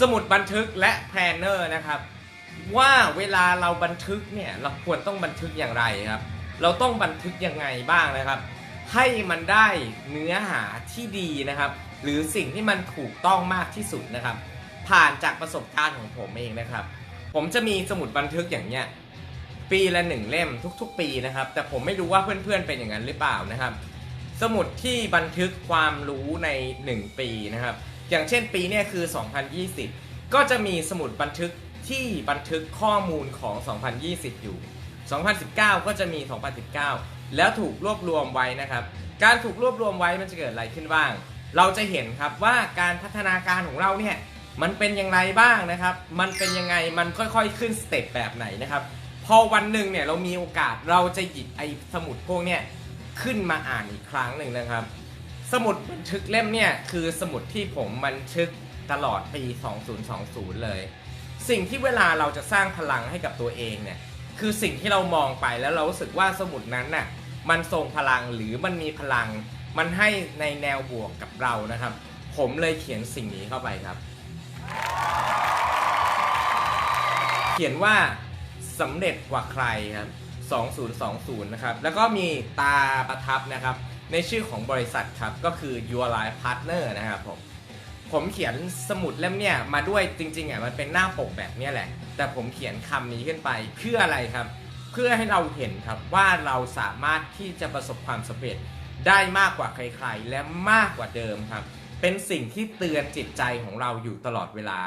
สมุดบันทึกและแพลนเนอร์นะครับ ว่าเวลาเราบันทึกเนี่ยเราควรต้องบันทึกอย่างไรครับ เราต้องบันทึกยังไงบ้างนะครับ ให้มันได้เนื้อหาที่ดีนะครับ หรือสิ่งที่มันถูกต้องมากที่สุดนะครับ ผ่านจากประสบการณ์ของผมเองนะครับ ผมจะมีสมุดบันทึกอย่างเนี้ยปีละหนึ่งเล่มทุกๆ ปีนะครับ แต่ผมไม่รู้ว่าเพื่อนๆเป็นอย่างนั้นหรือเปล่านะครับ สมุดที่บันทึกความรู้ใน 1 ปีนะครับ อย่างเช่นปีนี่ยคือ 2020 ก็จะมีสมุดบันทึกที่บันทึกข้อมูลของ 2020 อยู่ 2019 ก็จะมี 2019 แล้วถูกรวบรวมไว้นะครับ การถูกรวบรวมไว้มันจะเกิดอะไรขึ้นบ้าง เราจะเห็นครับว่าการพัฒนาการของเราเนี่ยมันเป็นอย่างไรบ้างนะครับ มันเป็นยังไง มันค่อยๆ ขึ้นสเต็ปแบบไหนนะครับ พอวันหนึ่งเนี่ยเรามีโอกาสเราจะหยิบไอ้สมุดพวกเนี่ยขึ้นมาอ่านอีกครั้งหนึ่งนะครับ สมุดบันทึกเล่มเนี่ยคือสมุดที่ผมบันทึกตลอดปี 2020 เลย สิ่งที่เวลาเราจะสร้างพลังให้กับตัวเองเนี่ยคือสิ่งที่เรามองไปแล้วเรารู้สึกว่าสมุดนั้นน่ะมันทรงพลังหรือมันมีพลัง มันให้ในแนวบวกกับเรานะครับ ผมเลยเขียนสิ่งนี้เข้าไปครับ เขียนว่าสำเร็จกว่าใครครับ 2020 นะครับ แล้วก็มีตาประทับนะครับ ในชื่อของบริษัทครับ ก็คือ Your Life Partner นะครับผม ผมเขียนสมุดเล่มเนี่ยมาด้วยจริงๆอะมันเป็นหน้าปกแบบเนี้ยแหละ แต่ผมเขียนคำนี้ขึ้นไปเพื่ออะไรครับ เพื่อให้เราเห็นครับว่าเราสามารถที่จะประสบความสำเร็จได้มากกว่าใครๆ และมากกว่าเดิมครับ เป็นสิ่งที่เตือนจิตใจของเราอยู่ตลอดเวลา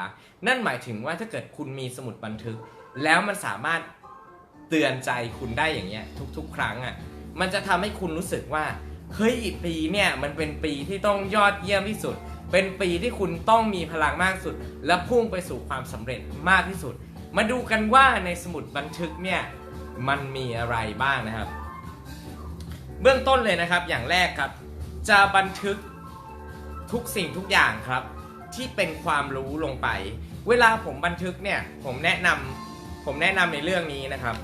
นั่นหมายถึงว่าถ้าเกิดคุณมีสมุดบันทึก แล้วมันสามารถเตือนใจคุณได้อย่างเงี้ยทุกๆ ครั้งอะ มันจะทำให้คุณรู้สึกว่า เฮ้ยปีเนี่ยมันเป็นปีที่ต้องยอดเยี่ยมที่สุด เป็นปีที่คุณต้องมีพลังมากสุด และพุ่งไปสู่ความสำเร็จมากที่สุด มาดูกันว่าในสมุดบันทึกเนี่ยมันมีอะไรบ้างนะครับ เบื้องต้นเลยนะครับอย่างแรกครับ จะบันทึกทุกสิ่งทุกอย่างครับ ที่เป็นความรู้ลงไป เวลาผมบันทึกเนี่ยผมแนะนำผมแนะนำในเรื่องนี้นะครับ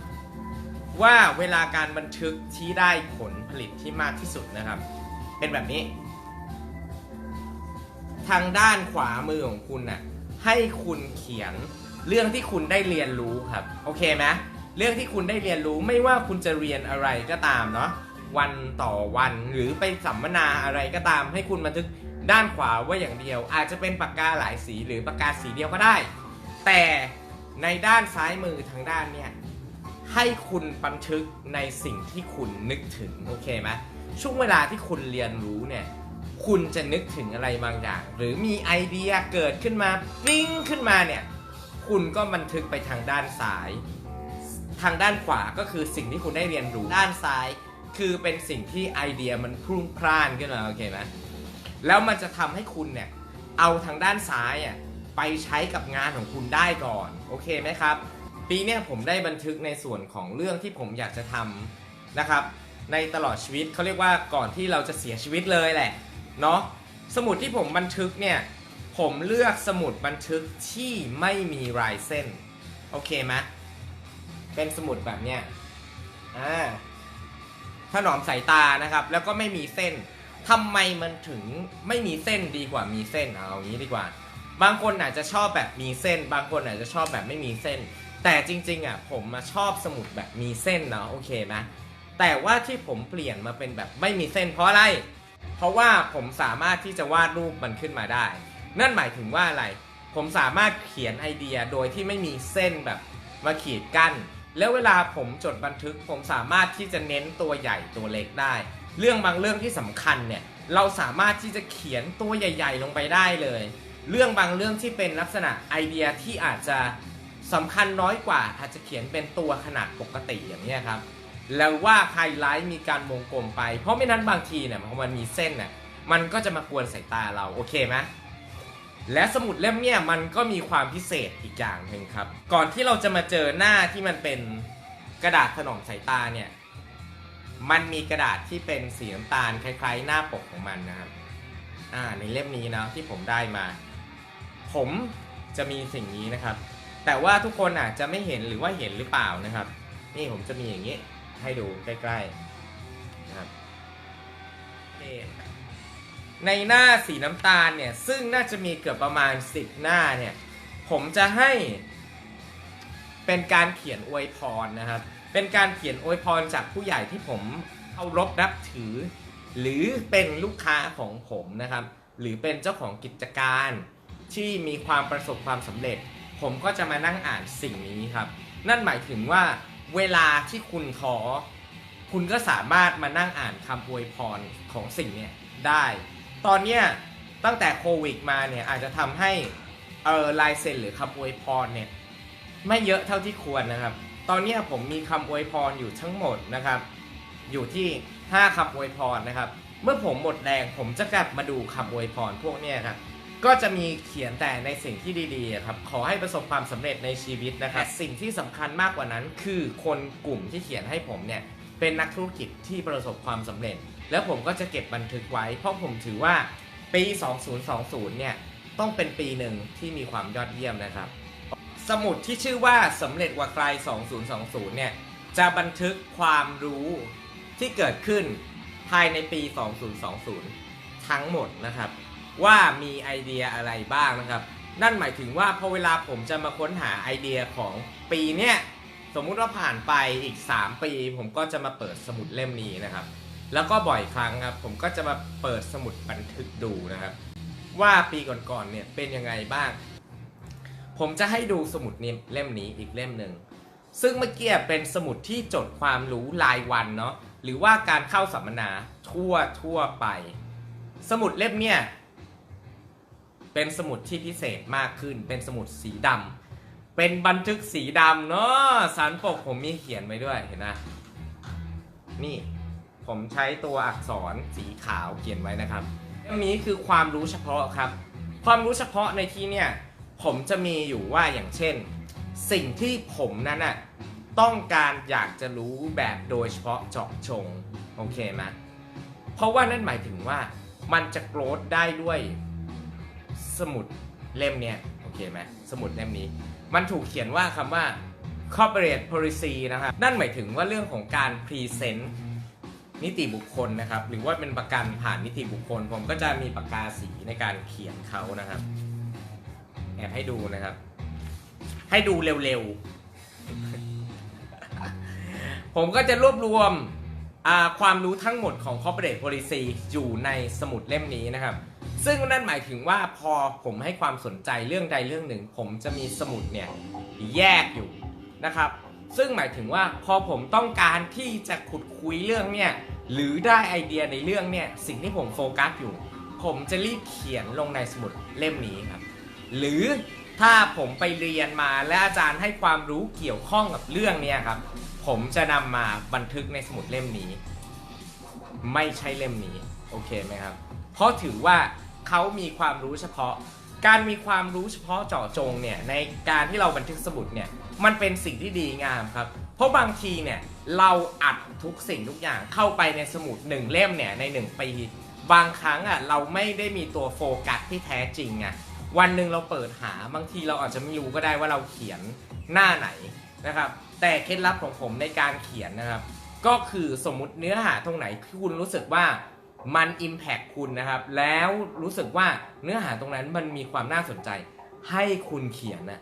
ว่าเวลาการบันทึกที่ได้ผลผลิตที่มากที่สุดนะครับ เป็นแบบนี้ ทางด้านขวามือของคุณน่ะให้คุณเขียนเรื่องที่คุณได้เรียนรู้ครับ โอเคไหมเรื่องที่คุณได้เรียนรู้ไม่ว่าคุณจะเรียนอะไรก็ตามเนาะวันต่อวันหรือไปสัมมนาอะไรก็ตาม ให้คุณบันทึกด้านขวาไว้อย่างเดียว อาจจะเป็นปากกาหลายสีหรือปากกาสีเดียวก็ได้ แต่ในด้านซ้ายมือทางด้านเนี่ย ให้คุณบันทึกในสิ่งที่คุณนึกถึงโอเคไหมช่วงเวลาที่คุณเรียนรู้เนี่ยคุณจะนึกถึงอะไรบางอย่าง หรือมีไอเดียเกิดขึ้นมาปิ้งขึ้นมาเนี่ยคุณก็บันทึกไปทางด้านซ้าย ทางด้านขวาก็คือสิ่งที่คุณได้เรียนรู้ด้านซ้าย คือเป็นสิ่งที่ไอเดียมันพรุ่งพล่านขึ้นมาโอเคไหมแล้วมันจะทำให้คุณเนี่ยเอาทางด้านซ้ายอะไปใช้กับงานของคุณได้ก่อน โอเคไหมครับ ปีนี้ผมได้บันทึกในส่วนของเรื่องที่ผมอยากจะทำนะครับ ในตลอดชีวิตเขาเรียกว่าก่อนที่เราจะเสียชีวิตเลยแหละเนาะสมุดที่ผมบันทึกเนี่ยผมเลือกสมุดบันทึกที่ไม่มีลายเส้นโอเคไหมเป็นสมุดแบบเนี้ยอ่าถนอมสายตานะครับ แล้วก็ไม่มีเส้นทำไมมันถึงไม่มีเส้นดีกว่ามีเส้นเอาอย่างนี้ดีกว่า บางคนอาจจะชอบแบบมีเส้น บางคนอาจจะชอบแบบไม่มีเส้น แต่จริงๆอะผมมาชอบสมุดแบบมีเส้นเนาะโอเคไหมแต่ว่าที่ผมเปลี่ยนมาเป็นแบบไม่มีเส้นเพราะอะไร เพราะว่าผมสามารถที่จะวาดรูปมันขึ้นมาได้ นั่นหมายถึงว่าอะไร ผมสามารถเขียนไอเดียโดยที่ไม่มีเส้นแบบมาขีดกั้น แล้วเวลาผมจดบันทึกผมสามารถที่จะเน้นตัวใหญ่ตัวเล็กได้ เรื่องบางเรื่องที่สำคัญเนี่ยเราสามารถที่จะเขียนตัวใหญ่ ๆ ลงไปได้เลย เรื่องบางเรื่องที่เป็นลักษณะไอเดียที่อาจจะ สำคัญน้อยกว่าอาจจะเขียนเป็นตัวขนาดปกติอย่างนี้ครับ แล้วว่าไฮไลท์มีการวงกลมไป เพราะไม่นั้นบางทีเนี่ยพอมันมีเส้นเนี่ยมันก็จะมากวนสายตาเราโอเคไหมและสมุดเล่มเนี่ยมันก็มีความพิเศษอีกอย่างหนึ่งครับ ก่อนที่เราจะมาเจอหน้าที่มันเป็นกระดาษถนอมสายตาเนี่ยมันมีกระดาษที่เป็นสีน้ำตาลคล้ายๆ หน้าปกของมันนะครับอ่าในเล่มนี้นะที่ผมได้มา ผมจะมีสิ่งนี้นะครับ แต่ว่าทุกคนอาจจะไม่เห็นหรือว่าเห็นหรือเปล่านะครับ นี่ผมจะมีอย่างนี้ให้ดูใกล้ๆนะครับในหน้าสีน้ำตาลเนี่ย ซึ่งน่าจะมีเกือบประมาณ 10 หน้าเนี่ย ผมจะให้เป็นการเขียนอวยพรนะครับ เป็นการเขียนอวยพรจากผู้ใหญ่ที่ผมเคารพนับถือ หรือเป็นลูกค้าของผมนะครับ หรือเป็นเจ้าของกิจการที่มีความประสบความสำเร็จ ผมก็จะมานั่งอ่านสิ่งนี้ครับ นั่นหมายถึงว่าเวลาที่คุณท้อคุณก็สามารถมานั่งอ่านคำอวยพรของสิ่งเนี้ยได้ ตอนเนี้ยตั้งแต่โควิดมาเนี่ยอาจจะทำให้เออลายเซ็นหรือคำอวยพรเนี่ยไม่เยอะเท่าที่ควรนะครับ ตอนเนี้ยผมมีคำอวยพรอยู่ทั้งหมดนะครับ อยู่ที่ 5คำอวยพรนะครับ เมื่อผมหมดแรงผมจะกลับมาดูคำอวยพรพวกเนี้ยครับ ก็จะมีเขียนแต่ในสิ่งที่ดีๆอะครับ ขอให้ประสบความสำเร็จในชีวิตนะครับ สิ่งที่สำคัญมากกว่านั้น คือคนกลุ่มที่เขียนให้ผมเนี่ยเป็นนักธุรกิจที่ประสบความสำเร็จ แล้วผมก็จะเก็บบันทึกไว้ เพราะผมถือว่าปี 2020 เนี่ยต้องเป็นปีหนึ่งที่มีความยอดเยี่ยมนะครับ สมุดที่ชื่อว่าสำเร็จกว่าใคร 2020 เนี่ยจะบันทึกความรู้ที่เกิดขึ้นภายในปี 2020 ทั้งหมดนะครับ ว่ามีไอเดียอะไรบ้างนะครับ นั่นหมายถึงว่าพอเวลาผมจะมาค้นหาไอเดียของปีเนี้ยสมมุติว่าผ่านไปอีก 3 ปี ผมก็จะมาเปิดสมุดเล่มนี้นะครับ แล้วก็บ่อยครั้งครับ ผมก็จะมาเปิดสมุดบันทึกดูนะครับ ว่าปีก่อนๆเนี่ยเป็นยังไงบ้าง ผมจะให้ดูสมุดเล่มนี้อีกเล่มหนึ่งซึ่งเมื่อกี้เป็นสมุดที่จดความรู้รายวันเนาะหรือว่าการเข้าสัมมนาทั่วทั่วไป สมุดเล่มเนี่ย เป็นสมุดที่พิเศษมากขึ้น เป็นสมุดสีดำเป็นบันทึกสีดำเนาะสารปกผมมีเขียนไว้ด้วยเห็นนะนี่ผมใช้ตัวอักษรสีขาวเขียนไว้นะครับเรื่องนี้คือความรู้เฉพาะครับ ความรู้เฉพาะในที่เนี่ยผมจะมีอยู่ว่าอย่างเช่น สิ่งที่ผมนั้นน่ะต้องการอยากจะรู้แบบโดยเฉพาะเจาะจงโอเคไหมเพราะว่านั่นหมายถึงว่ามันจะโกรธได้ด้วย สมุดเล่มเนี้ยโอเคไหมสมุดเล่มนี้ มันถูกเขียนว่าคำว่า corporate policy นะครับนั่นหมายถึงว่าเรื่องของการ present นิติบุคคลนะครับ หรือว่าเป็นประกันผ่านนิติบุคคล ผมก็จะมีปากกาสีในการเขียนเขานะครับ แอบให้ดูนะครับ ให้ดูเร็วๆ ผมก็จะรวบรวมความรู้ทั้งหมดของ corporate policy อยู่ในสมุดเล่มนี้นะครับ ซึ่งนั่นหมายถึงว่าพอผมให้ความสนใจเรื่องใดเรื่องหนึ่ง ผมจะมีสมุดเนี่ยแยกอยู่นะครับ ซึ่งหมายถึงว่าพอผมต้องการที่จะขุดคุยเรื่องเนี่ยหรือได้ไอเดียในเรื่องเนี่ยสิ่งที่ผมโฟกัสอยู่ ผมจะรีบเขียนลงในสมุดเล่มนี้ครับ หรือถ้าผมไปเรียนมาและอาจารย์ให้ความรู้เกี่ยวข้องกับเรื่องเนี้ครับ ผมจะนำมาบันทึกในสมุดเล่มนี้ ไม่ใช่เล่มนี้ โอเคไหมครับ เพราะถือว่า เขามีความรู้เฉพาะ การมีความรู้เฉพาะเจาะจงเนี่ยในการที่เราบันทึกสมุดเนี่ยมันเป็นสิ่งที่ดีงามครับ เพราะบางทีเนี่ยเราอัดทุกสิ่งทุกอย่างเข้าไปในสมุดหนึ่งเล่มเนี่ยในหนึ่งปีบางครั้งอะเราไม่ได้มีตัวโฟกัสที่แท้จริงไงวันหนึ่งเราเปิดหาบางทีเราอาจจะไม่รู้ก็ได้ว่าเราเขียนหน้าไหนนะครับ แต่เคล็ดลับของผมในการเขียนนะครับ ก็คือสมมุติเนื้อหาตรงไหนที่คุณรู้สึกว่า มัน Impact คุณนะครับ แล้วรู้สึกว่าเนื้อหาตรงนั้นมันมีความน่าสนใจ ให้คุณเขียนนะ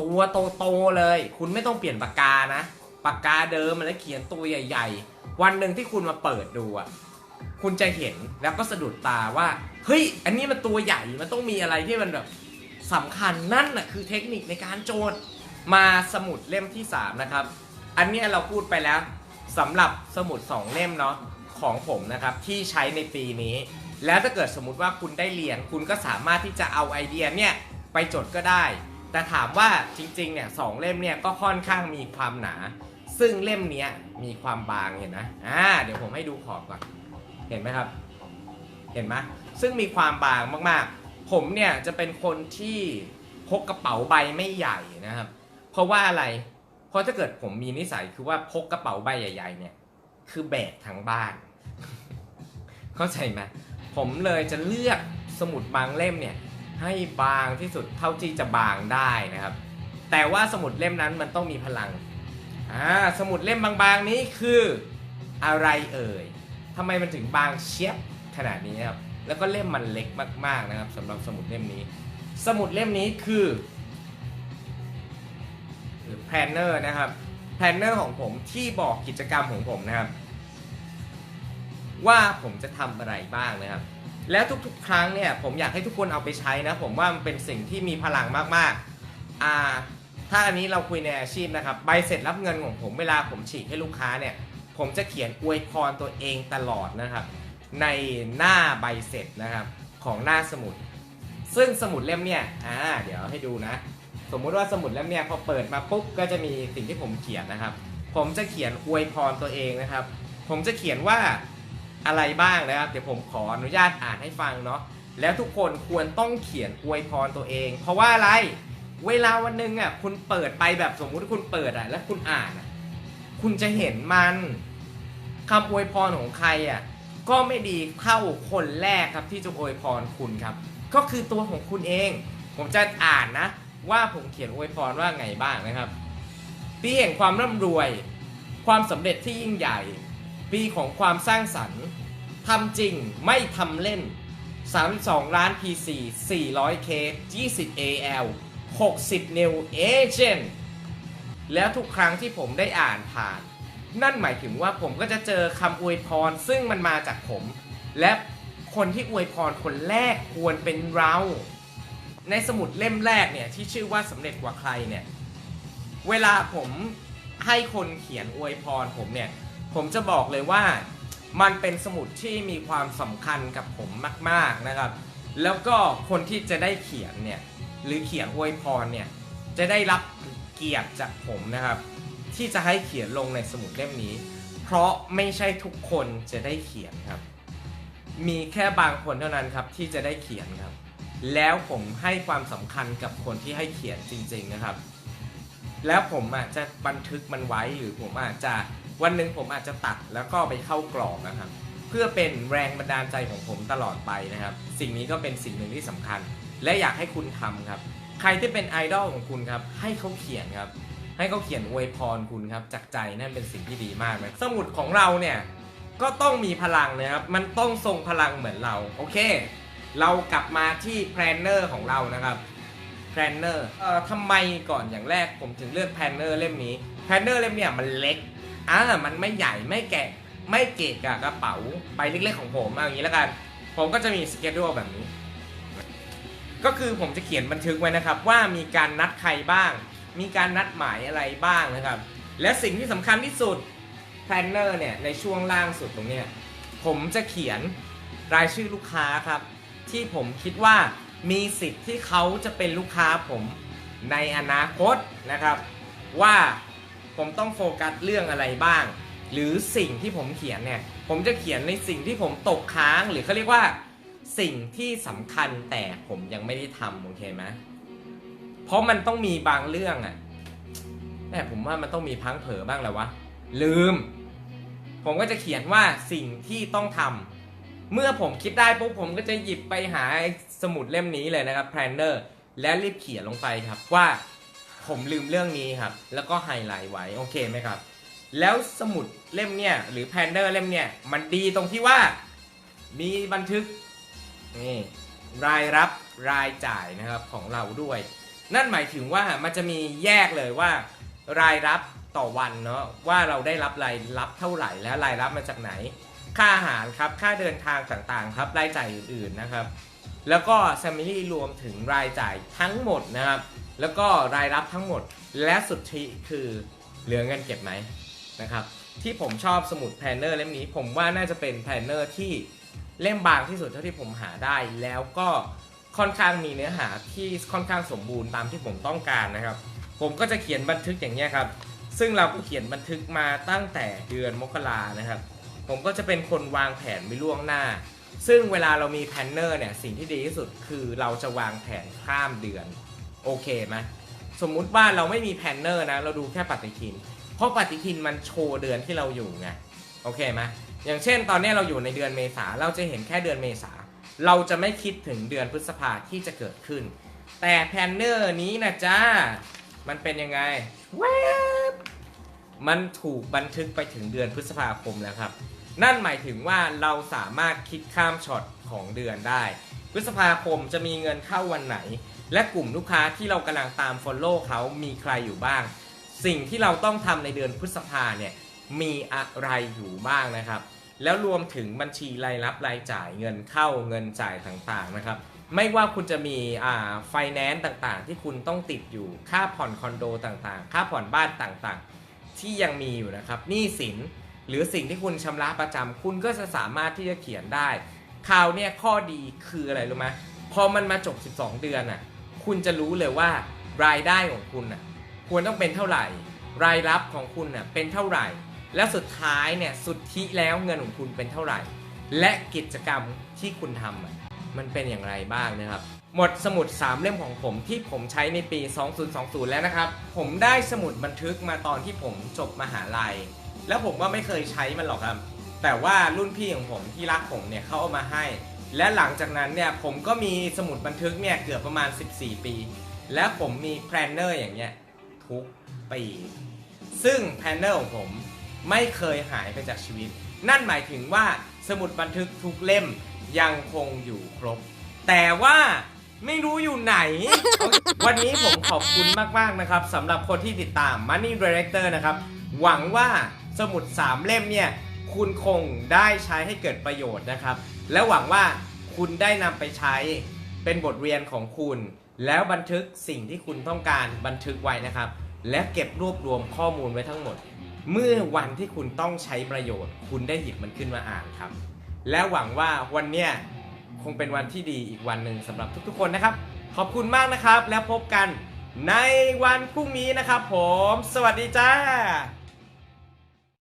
ตัวโตๆเลย คุณไม่ต้องเปลี่ยนปากกานะปากกาเดิมมันแล้วเขียนตัวใหญ่ ๆ วันหนึ่งที่คุณมาเปิดดูอะคุณจะเห็นแล้วก็สะดุดตาว่า เฮ้ย อันนี้มันตัวใหญ่มันต้องมีอะไรที่มันแบบสำคัญนั่นแหะคือเทคนิคในการโจทย์มาสมุดเล่มที่ 3 นะครับ อันนี้เราพูดไปแล้วสำหรับสมุด 2 เล่มเนาะ ของผมนะครับที่ใช้ในปีนี้ แล้วถ้าเกิดสมมติว่าคุณได้เรียนคุณก็สามารถที่จะเอาไอเดียเนี่ยไปจดก็ได้ แต่ถามว่าจริงๆเนี่ยสองเล่มเนี่ยก็ค่อนข้างมีความหนา ซึ่งเล่มเนี้ยมีความบางเห็นนะอ่าเดี๋ยวผมให้ดูขอบก่อนเห็นไหมครับ เห็นไหมซึ่งมีความบางมากๆ ผมเนี่ยจะเป็นคนที่พกกระเป๋าใบไม่ใหญ่นะครับ เพราะว่าอะไร เพราะถ้าเกิดผมมีนิสัยคือว่าพกกระเป๋าใบใหญ่ ๆเนี่ย คือแบกทั้งบ้าน เข้าใจไหมผมเลยจะเลือกสมุดบางเล่มเนี่ยให้บางที่สุดเท่าที่จะบางได้นะครับ แต่ว่าสมุดเล่มนั้นมันต้องมีพลังอ่าสมุดเล่มบางๆนี้คืออะไรเอ่ยทำไมมันถึงบางเชียบขนาดนี้ครับแล้วก็เล่มมันเล็กมากๆนะครับสำหรับสมุดเล่มนี้ สมุดเล่มนี้คือหรือแพลนเนอร์นะครับ แพลนเนอร์ของผมที่บอกกิจกรรมของผมนะครับ ว่าผมจะทำอะไรบ้างนะครับ แล้วทุกๆ ครั้งเนี่ยผมอยากให้ทุกคนเอาไปใช้นะ ผมว่ามันเป็นสิ่งที่มีพลังมากๆอ่าถ้าอันนี้เราคุยในอาชีพนะครับใบเสร็จรับเงินของผมเวลาผมฉีกให้ลูกค้าเนี่ย ผมจะเขียนอวยพรตัวเองตลอดนะครับ ในหน้าใบเสร็จนะครับของหน้าสมุด ซึ่งสมุดเล่มเนี่ยอ่าเดี๋ยวให้ดูนะ สมมุติว่าสมุดเล่มเนี่ยพอเปิดมาปุ๊บก็จะมีสิ่งที่ผมเขียนนะครับ ผมจะเขียนอวยพรตัวเองนะครับ ผมจะเขียนว่าอะไรบ้างนะครับ เดี๋ยวผมขออนุญาตอ่านให้ฟังเนาะแล้วทุกคนควรต้องเขียนอวยพรตัวเอง เพราะว่าอะไรเวลาวันหนึ่งอะคุณเปิดไปแบบสมมุติคุณเปิดอะแล้วคุณอ่านอะคุณจะเห็นมันคำอวยพรของใครอะก็ไม่ดีเท่าคนแรกครับที่จะอวยพรคุณครับ ก็คือตัวของคุณเอง ผมจะอ่านนะ ว่าผมเขียนอวยพรว่าไงบ้างนะครับ ปีแห่งความร่ำรวย ความสำเร็จที่ยิ่งใหญ่ ปีของความสร้างสรรค์ทำจริงไม่ทำเล่น 32 ล้าน PC 400K 20 AL 60 New Agent แล้วทุกครั้งที่ผมได้อ่านผ่าน นั่นหมายถึงว่าผมก็จะเจอคำอวยพรซึ่งมันมาจากผม และคนที่อวยพรคนแรกควรเป็นเรา ในสมุดเล่มแรกเนี่ยที่ชื่อว่าสำเร็จกว่าใครเนี่ยเวลาผมให้คนเขียนอวยพรผมเนี่ยผมจะบอกเลยว่ามันเป็นสมุดที่มีความสำคัญกับผมมาก ๆนะครับ แล้วก็คนที่จะได้เขียนเนี่ยหรือเขียนอวยพรเนี่ยจะได้รับเกียรติจากผมนะครับ ที่จะให้เขียนลงในสมุดเล่มนี้ เพราะไม่ใช่ทุกคนจะได้เขียนครับ มีแค่บางคนเท่านั้นครับที่จะได้เขียนครับ แล้วผมให้ความสำคัญกับคนที่ให้เขียนจริง ๆนะครับ แล้วผมอาจจะบันทึกมันไว้หรือผมอาจจะวันหนึ่งผมอาจจะตัดแล้วก็ไปเข้ากรอบนะครับ เพื่อเป็นแรงบันดาลใจของผมตลอดไปนะครับ สิ่งนี้ก็เป็นสิ่งหนึ่งที่สำคัญ และอยากให้คุณทำครับ ใครที่เป็นไอดอลของคุณครับ ให้เขาเขียนครับ ให้เขาเขียนอวยพรคุณครับจากใจนั่นเป็นสิ่งที่ดีมากเลยสมุดของเราเนี่ยก็ต้องมีพลังนะครับ มันต้องทรงพลังเหมือนเรา โอเค เรากลับมาที่แพลนเนอร์ของเรานะครับแพลนเนอร์เอ่อทำไมก่อนอย่างแรกผมถึงเลือกแพลนเนอร์เล่มนี้แพลนเนอร์เล่มเนี่ยมันเล็กอ่ามันไม่ใหญ่ไม่แกะไม่เกะกะกระเป๋าใบเล็กๆของผมเอาอย่างนี้แล้วกัน ผมก็จะมีสเกจดูแบบนี้ ก็คือผมจะเขียนบันทึกไว้นะครับว่ามีการนัดใครบ้าง มีการนัดหมายอะไรบ้างนะครับ และสิ่งที่สำคัญที่สุดแพลนเนอร์เนี่ยในช่วงล่างสุดตรงเนี้ยผมจะเขียนรายชื่อลูกค้าครับ ที่ผมคิดว่ามีสิทธิ์ที่เขาจะเป็นลูกค้าผมในอนาคตนะครับ ว่าผมต้องโฟกัสเรื่องอะไรบ้าง หรือสิ่งที่ผมเขียนเนี่ย ผมจะเขียนในสิ่งที่ผมตกค้างหรือเขาเรียกว่าสิ่งที่สำคัญแต่ผมยังไม่ได้ทำโอเคไหมเพราะมันต้องมีบางเรื่องอะแต่ผมว่ามันต้องมีพังเผลอบ้างแหละวะลืม ผมก็จะเขียนว่าสิ่งที่ต้องทำ เมื่อผมคิดได้ปุ๊บผมก็จะหยิบไปหาสมุดเล่มนี้เลยนะครับ planner และรีบเขียนลงไปครับว่าผมลืมเรื่องนี้ครับ แล้วก็ไฮไลท์ไว้โอเคไหมครับ แล้วสมุดเล่มเนี่ยหรือ planner เล่มเนี่ยมันดีตรงที่ว่ามีบันทึกนี่รายรับรายจ่ายนะครับของเราด้วย นั่นหมายถึงว่ามันจะมีแยกเลยว่า รายรับต่อวันเนาะว่าเราได้รับรายรับเท่าไหร่และรายรับมาจากไหน ค่าอาหารครับ ค่าเดินทางต่างๆ ครับรายจ่ายอื่นๆนะครับ แล้วก็ Family รวมถึงรายจ่ายทั้งหมดนะครับ แล้วก็รายรับทั้งหมด และสุดท้ายคือเหลือเงินเก็บไหมนะครับ ที่ผมชอบสมุดแพลนเนอร์เล่มนี้ ผมว่าน่าจะเป็นแพลนเนอร์ที่เล่มบางที่สุดเท่าที่ผมหาได้ แล้วก็ค่อนข้างมีเนื้อหาที่ค่อนข้างสมบูรณ์ตามที่ผมต้องการนะครับ ผมก็จะเขียนบันทึกอย่างนี้ครับ ซึ่งเราก็เขียนบันทึกมาตั้งแต่เดือนมกรานะครับ ผมก็จะเป็นคนวางแผนไว้ล่วงหน้า ซึ่งเวลาเรามีแพนเนอร์เนี่ยสิ่งที่ดีที่สุดคือเราจะวางแผนข้ามเดือน โอเคไหมสมมุติว่าเราไม่มีแพนเนอร์นะ เราดูแค่ปฏิทิน เพราะปฏิทินมันโชว์เดือนที่เราอยู่ไงโอเคไหมอย่างเช่น ตอนนี้เราอยู่ในเดือนเมษาเราจะเห็นแค่เดือนเมษา เราจะไม่คิดถึงเดือนพฤษภาที่จะเกิดขึ้น แต่แพนเนอร์นี้นะจ้ามันเป็นยังไงแวบมันถูกบันทึกไปถึงเดือนพฤษภาคมแล้วครับ นั่นหมายถึงว่าเราสามารถคิดข้ามช็อตของเดือนได้ พฤษภาคมจะมีเงินเข้าวันไหน และกลุ่มลูกค้าที่เรากำลังตาม Follow เขามีใครอยู่บ้าง สิ่งที่เราต้องทำในเดือนพฤษภาเนี่ยมีอะไรอยู่บ้างนะครับ แล้วรวมถึงบัญชีรายรับรายจ่ายเงินเข้าเงินจ่ายต่างๆนะครับ ไม่ว่าคุณจะมีอ่าไฟแนนซ์ต่างๆ ที่คุณต้องติดอยู่ค่าผ่อนคอนโดต่างๆ ค่าผ่อนบ้านต่างๆ ที่ยังมีอยู่นะครับหนี้สิน หรือสิ่งที่คุณชำระประจำคุณก็จะสามารถที่จะเขียนได้คราวเนี่ยข้อดีคืออะไรรู้ไหมพอมันมาจบ 12 เดือนน่ะคุณจะรู้เลยว่ารายได้ของคุณน่ะควรต้องเป็นเท่าไหร่ รายรับของคุณน่ะเป็นเท่าไหร่ และสุดท้ายเนี่ยสุดที่แล้วเงินของคุณเป็นเท่าไหร่ และกิจกรรมที่คุณทำอะมันเป็นอย่างไรบ้างนะครับ หมดสมุด 3 เล่มของผมที่ผมใช้ในปี 2020 แล้วนะครับ ผมได้สมุดบันทึกมาตอนที่ผมจบมหาลัย แล้วผมก็ไม่เคยใช้มันหรอกครับ แต่ว่ารุ่นพี่ของผมที่รักผมเนี่ยเขาเอามาให้ และหลังจากนั้นเนี่ยผมก็มีสมุดบันทึกเนี่ยเกือบประมาณ 14 ปี และผมมีแพลนเนอร์อย่างเงี้ยทุกปี ซึ่งแพลนเนอร์ของผมไม่เคยหายไปจากชีวิต นั่นหมายถึงว่าสมุดบันทึกทุกเล่มยังคงอยู่ครบ แต่ว่าไม่รู้อยู่ไหน วันนี้ผมขอบคุณมาก ๆ นะครับสำหรับคนที่ติดตาม Money Director นะครับ หวังว่า สมุด 3 เล่มเนี่ยคุณคงได้ใช้ให้เกิดประโยชน์นะครับ และหวังว่าคุณได้นำไปใช้เป็นบทเรียนของคุณ แล้วบันทึกสิ่งที่คุณต้องการบันทึกไว้นะครับ และเก็บรวบรวมข้อมูลไว้ทั้งหมด เมื่อวันที่คุณต้องใช้ประโยชน์ คุณได้หยิบมันขึ้นมาอ่านครับ และหวังว่าวันเนี้ยคงเป็นวันที่ดีอีกวันหนึ่งสำหรับทุกๆ คนนะครับ ขอบคุณมากนะครับ แล้วพบกันในวันพรุ่งนี้นะครับ ผม สวัสดีจ้า